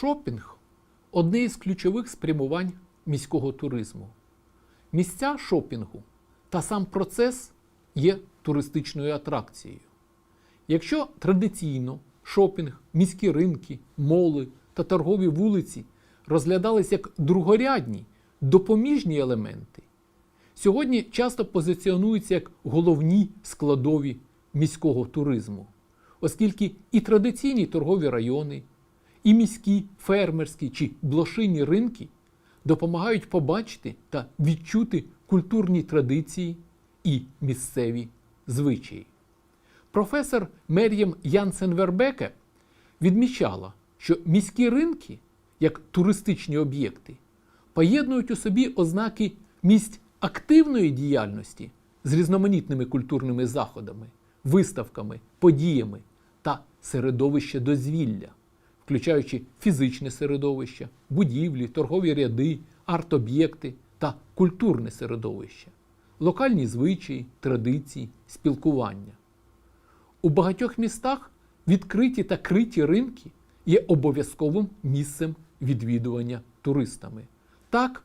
Шопінг одне із ключових спрямувань міського туризму. Місця шопінгу та сам процес є туристичною атракцією. Якщо традиційно шопінг, міські ринки, моли та торгові вулиці розглядались як другорядні, допоміжні елементи, сьогодні часто позиціонуються як головні складові міського туризму, оскільки і традиційні торгові райони, і міські, фермерські чи блошині ринки допомагають побачити та відчути культурні традиції і місцеві звичаї. Професор Мер'єм Янсен Вербеке відмічала, що міські ринки, як туристичні об'єкти, поєднують у собі ознаки місць активної діяльності з різноманітними культурними заходами, виставками, подіями та середовище дозвілля, включаючи фізичне середовище, будівлі, торгові ряди, арт-об'єкти та культурне середовище, локальні звичаї, традиції, спілкування. У багатьох містах відкриті та криті ринки є обов'язковим місцем відвідування туристами. Так,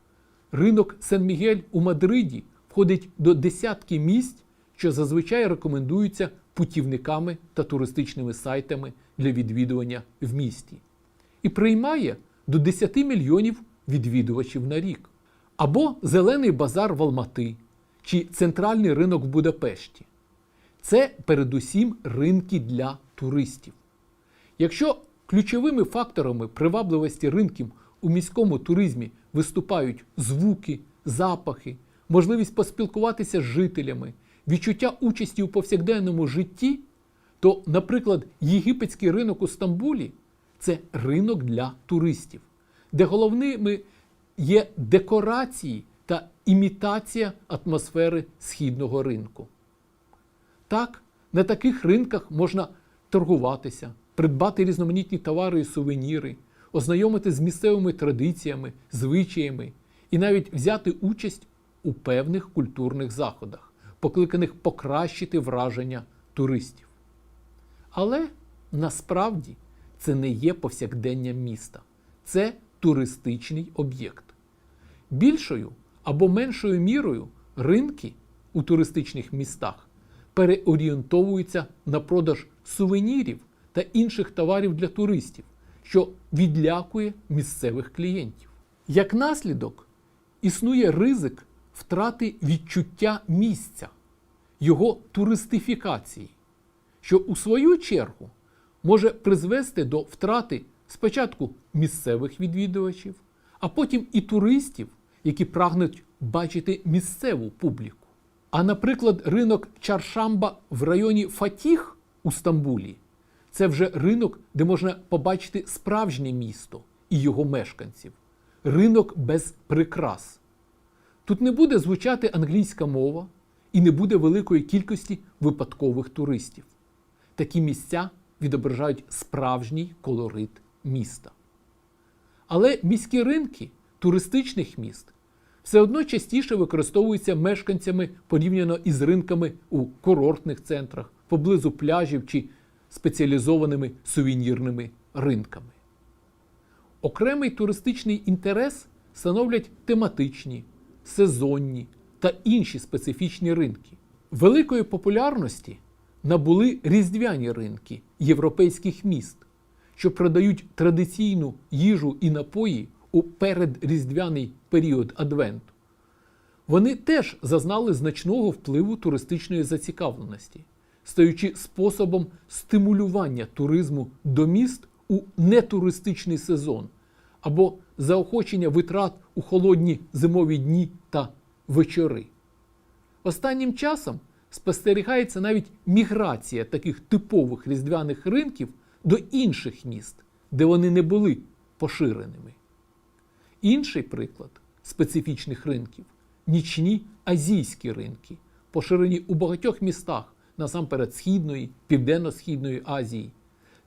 ринок Сен-Мігель у Мадриді входить до десятки місць, що зазвичай рекомендуються путівниками та туристичними сайтами для відвідування в місті, і приймає до 10 мільйонів відвідувачів на рік. Або Зелений базар в Алмати чи центральний ринок в Будапешті. Це передусім ринки для туристів. Якщо ключовими факторами привабливості ринків у міському туризмі виступають звуки, запахи, можливість поспілкуватися з жителями, відчуття участі у повсякденному житті, то, наприклад, єгипетський ринок у Стамбулі це ринок для туристів, де головними є декорації та імітація атмосфери східного ринку. Так, на таких ринках можна торгуватися, придбати різноманітні товари і сувеніри, ознайомити з місцевими традиціями, звичаями і навіть взяти участь у певних культурних заходах, покликаних покращити враження туристів. Але насправді це не є повсякдення міста, це туристичний об'єкт. Більшою або меншою мірою ринки у туристичних містах переорієнтовуються на продаж сувенірів та інших товарів для туристів, що відлякує місцевих клієнтів. Як наслідок, існує ризик втрати відчуття місця, його туристифікації, що у свою чергу може призвести до втрати спочатку місцевих відвідувачів, а потім і туристів, які прагнуть бачити місцеву публіку. А наприклад, ринок Чаршамба в районі Фатіх у Стамбулі це вже ринок, де можна побачити справжнє місто і його мешканців. Ринок без прикрас. Тут не буде звучати англійська мова і не буде великої кількості випадкових туристів. Такі місця відображають справжній колорит міста. Але міські ринки туристичних міст все одно частіше використовуються мешканцями порівняно із ринками у курортних центрах, поблизу пляжів чи спеціалізованими сувенірними ринками. Окремий туристичний інтерес становлять тематичні, сезонні та інші специфічні ринки. Великої популярності набули різдвяні ринки європейських міст, що продають традиційну їжу і напої у передріздвяний період Адвенту. Вони теж зазнали значного впливу туристичної зацікавленості, стаючи способом стимулювання туризму до міст у нетуристичний сезон або заохочення витрат у холодні зимові дні та вечори. Останнім часом спостерігається навіть міграція таких типових різдвяних ринків до інших міст, де вони не були поширеними. Інший приклад специфічних ринків нічні азійські ринки, поширені у багатьох містах, насамперед Східної, Південно-Східної Азії,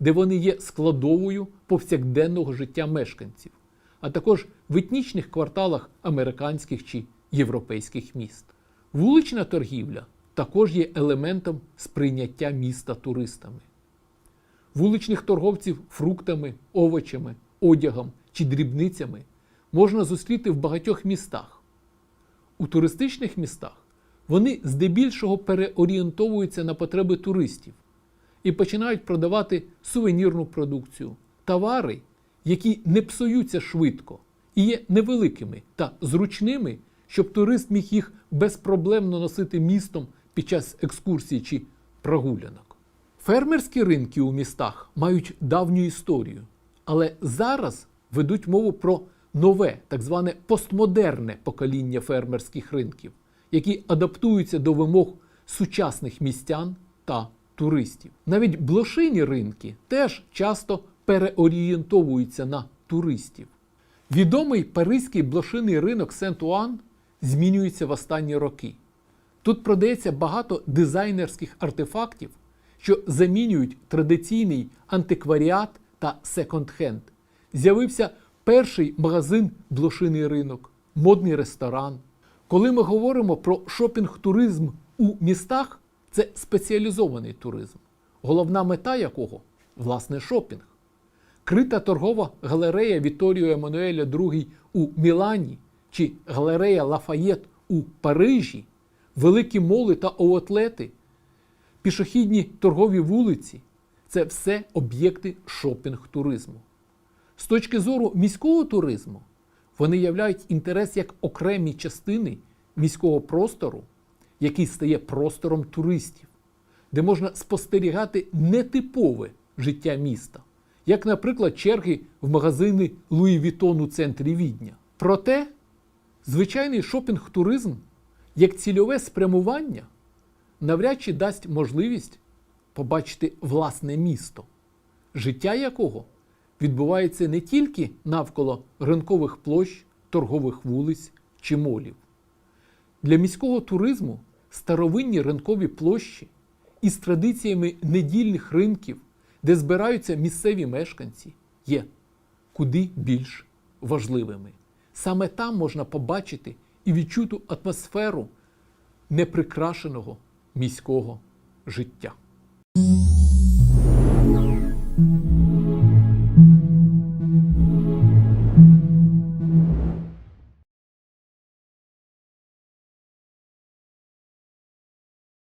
де вони є складовою повсякденного життя мешканців, а також в етнічних кварталах американських чи європейських міст. Вулична торгівля також є елементом сприйняття міста туристами. Вуличних торговців фруктами, овочами, одягом чи дрібницями можна зустріти в багатьох містах. У туристичних містах вони здебільшого переорієнтовуються на потреби туристів і починають продавати сувенірну продукцію, товари, які не псуються швидко і є невеликими та зручними, щоб турист міг їх безпроблемно носити містом під час екскурсій чи прогулянок. Фермерські ринки у містах мають давню історію, але зараз ведуть мову про нове, так зване постмодерне покоління фермерських ринків, які адаптуються до вимог сучасних містян та туристів. Навіть блошині ринки теж часто переорієнтовуються на туристів. Відомий паризький блошиний ринок Сент-Уан змінюється в останні роки. Тут продається багато дизайнерських артефактів, що замінюють традиційний антикваріат та секонд-хенд. З'явився перший магазин блошиний ринок, модний ресторан. Коли ми говоримо про шопінг-туризм у містах, це спеціалізований туризм, головна мета якого власне шопінг. Крита торгова галерея Віторіо Еммануеля II у Мілані чи галерея Лафаєт у Парижі, великі моли та оутлети, пішохідні торгові вулиці це все об'єкти шопінг-туризму. З точки зору міського туризму, вони являють інтерес як окремі частини міського простору, який стає простором туристів, де можна спостерігати нетипове життя міста, як, наприклад, черги в магазини Луї Вітон у центрі Відня. Проте, звичайний шопінг-туризм як цільове спрямування навряд чи дасть можливість побачити власне місто, життя якого відбувається не тільки навколо ринкових площ, торгових вулиць чи молів. Для міського туризму старовинні ринкові площі із традиціями недільних ринків, де збираються місцеві мешканці, є куди більш важливими. Саме там можна побачити і відчути атмосферу неприкрашеного міського життя.